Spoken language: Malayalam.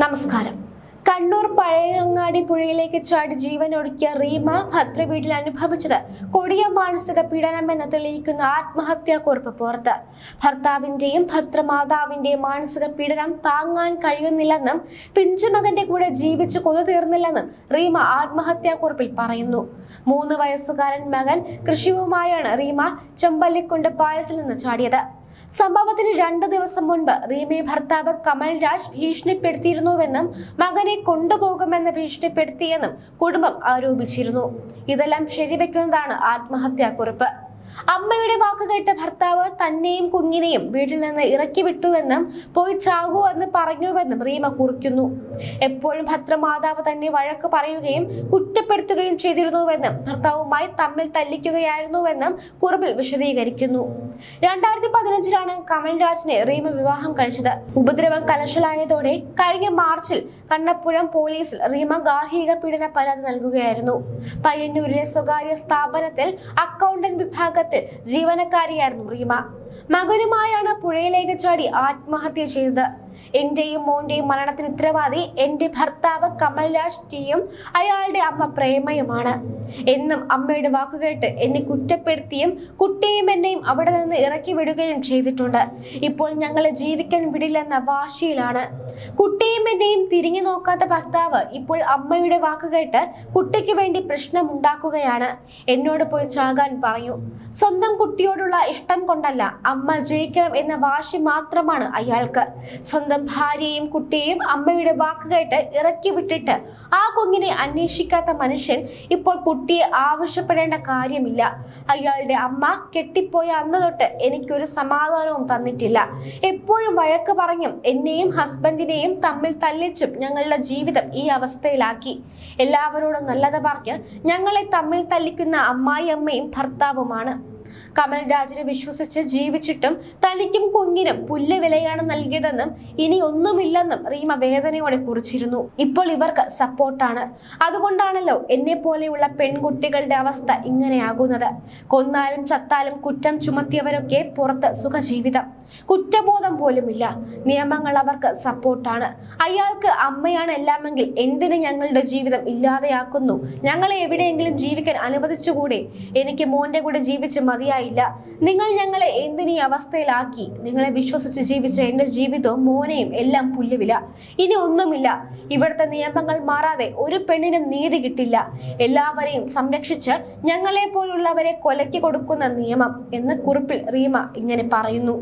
നമസ്കാരം. കണ്ണൂർ പഴയങ്ങാടി പുഴയിലേക്ക് ചാടി ജീവൻ ഒടുക്കിയ റീമ ഭദ്ര വീട്ടിൽ അനുഭവിച്ചത് കൊടിയ മാനസിക പീഡനമെന്ന് തെളിയിക്കുന്ന ആത്മഹത്യാ കുറിപ്പ് പുറത്ത്. ഭർത്താവിന്റെയും ഭദ്രമാതാവിന്റെയും മാനസിക പീഡനം താങ്ങാൻ കഴിയുന്നില്ലെന്നും പിഞ്ചുമകന്റെ കൂടെ ജീവിച്ച് കൊതു തീർന്നില്ലെന്നും റീമ ആത്മഹത്യാ കുറിപ്പിൽ പറയുന്നു. മൂന്ന് വയസ്സുകാരൻ മകൻ കൃഷിയുമായാണ് റീമ ചെമ്പല്ലിക്കുണ്ട് പാലത്തിൽ നിന്ന് ചാടിയത്. സംഭവത്തിന് രണ്ടു ദിവസം മുൻപ് റീമയെ ഭർത്താവ് കമൽ രാജ് ഭീഷണിപ്പെടുത്തിയിരുന്നുവെന്നും മകനെ കൊണ്ടുപോകുമെന്ന് ഭീഷണിപ്പെടുത്തിയെന്നും കുടുംബം ആരോപിച്ചിരുന്നു. ഇതെല്ലാം ശരിവെക്കുന്നതാണ് ആത്മഹത്യാക്കുറിപ്പ്. അമ്മയുടെ വാക്കുകേട്ട് ഭർത്താവ് തന്നെയും കുഞ്ഞിനെയും വീട്ടിൽ നിന്ന് ഇറക്കി വിട്ടുവെന്നും പോയി ചാകൂ എന്ന് പറഞ്ഞുവെന്നും റീമ കുറിക്കുന്നു. എപ്പോഴും ഭദ്രമാതാവ് തന്നെ വഴക്ക് പറയുകയും കുറ്റപ്പെടുത്തുകയും ചെയ്തിരുന്നുവെന്നും ഭർത്താവുമായി തമ്മിൽ തല്ലിക്കുകയായിരുന്നുവെന്നും കുറിപ്പിൽ വിശദീകരിക്കുന്നു. രണ്ടായിരത്തി പതിനഞ്ചിലാണ് കമൽരാജിനെ റീമ വിവാഹം കഴിച്ചത്. ഉപദ്രവം കലശലായതോടെ കഴിഞ്ഞ മാർച്ചിൽ കണ്ണപ്പുഴം പോലീസിൽ റീമ ഗാർഹിക പീഡന പരാതി നൽകുകയായിരുന്നു. പയ്യന്നൂരിലെ സ്വകാര്യ സ്ഥാപനത്തിൽ അക്കൗണ്ടന്റ് വിഭാഗത്തിൽ ജീവനക്കാരിയായിരുന്നു റീമ. മകനുമായാണ് പുഴയിലേക്ക് ചാടി ആത്മഹത്യ ചെയ്തത്. എന്റെയും മോന്റെയും മരണത്തിന് ഉത്തരവാദി എന്റെ ഭർത്താവ് കമൽരാജ് ടിയും അയാളുടെ അമ്മ പ്രേമയുമാണ്. എന്നും അമ്മയുടെ വാക്കുകേട്ട് എന്നെ കുറ്റപ്പെടുത്തിയും കുട്ടിയും എന്നെയും അവിടെ നിന്ന് ഇറക്കി വിടുകയും ചെയ്തിട്ടുണ്ട്. ഇപ്പോൾ ഞങ്ങളെ ജീവിക്കാൻ വിടില്ലെന്ന വാശിയിലാണ്. കുട്ടിയും എന്നെയും തിരിഞ്ഞു നോക്കാത്ത ഭർത്താവ് ഇപ്പോൾ അമ്മയുടെ വാക്കുകേട്ട് കുട്ടിക്ക് വേണ്ടി പ്രശ്നമുണ്ടാക്കുകയാണ്. എന്നോട് പോയി ചാകാൻ പറഞ്ഞു സ്വന്തം കുട്ടിയോടുള്ള ഇഷ്ടം കൊണ്ടല്ല അമ്മ ജയിക്കണം എന്ന വാശി മാത്രമാണ് അയാൾക്ക്. സ്വന്തം ഭാര്യയും കുട്ടിയെയും അമ്മയുടെ വാക്കുകേട്ട് ഇറക്കി വിട്ടിട്ട് ആ കുഞ്ഞിനെ അന്വേഷിക്കാത്ത മനുഷ്യൻ ഇപ്പോൾ കുട്ടിയെ ആവശ്യപ്പെടേണ്ട കാര്യമില്ല. അയാളുടെ അമ്മ കെട്ടിപ്പോയ അന്ന് തൊട്ട് എനിക്കൊരു സമാധാനവും തന്നിട്ടില്ല. എപ്പോഴും വഴക്ക് പറഞ്ഞും എന്നെയും ഹസ്ബൻഡിനെയും തമ്മിൽ തല്ലിച്ചും ഞങ്ങളുടെ ജീവിതം ഈ അവസ്ഥയിലാക്കി. എല്ലാവരോടും നല്ലത് പറഞ്ഞ് ഞങ്ങളെ തമ്മിൽ തല്ലിക്കുന്ന അമ്മായി അമ്മയും ഭർത്താവുമാണ്. കമൽ രാജിനെ വിശ്വസിച്ച് ജീവിച്ചിട്ടും തനിക്കും കുഞ്ഞിനും പുല്ല് വിലയാണ് നൽകിയതെന്നും ഇനി ഒന്നുമില്ലെന്നും റീമ വേദനയോടെ കുറിച്ചിരുന്നു. ഇപ്പോൾ ഇവർക്ക് സപ്പോർട്ടാണ്. അതുകൊണ്ടാണല്ലോ എന്നെ പോലെയുള്ള പെൺകുട്ടികളുടെ അവസ്ഥ ഇങ്ങനെയാകുന്നത്. കൊന്നാലും ചത്താലും കുറ്റം ചുമത്തിയവരൊക്കെ പുറത്ത് സുഖജീവിതം. കുറ്റബോധം പോലുമില്ല. നിയമങ്ങൾ അവർക്ക് സപ്പോർട്ടാണ്. അയാൾക്ക് അമ്മയാണ് എല്ലാമെങ്കിൽ എന്തിന് ഞങ്ങളുടെ ജീവിതം ഇല്ലാതെയാക്കുന്നു? ഞങ്ങളെ എവിടെയെങ്കിലും ജീവിക്കാൻ അനുവദിച്ചുകൂടെ? എനിക്ക് മോന്റെ കൂടെ ജീവിച്ച് മതിയായില്ല. നിങ്ങൾ ഞങ്ങളെ എന്തിനീ അവസ്ഥയിലാക്കി നിങ്ങളെ വിശ്വസിച്ച് ജീവിച്ച എന്റെ ജീവിതവും മോനെയും എല്ലാം പുല്ലുവില. ഇനി ഒന്നുമില്ല. ഇവിടുത്തെ നിയമങ്ങൾ മാറാതെ ഒരു പെണ്ണിനും നീതി കിട്ടില്ല. എല്ലാവരെയും സംരക്ഷിച്ച് ഞങ്ങളെ പോലുള്ളവരെ കൊലയ്ക്ക് കൊടുക്കുന്ന നിയമം എന്ന് കുറിപ്പിൽ റീമ ഇങ്ങനെ പറയുന്നു.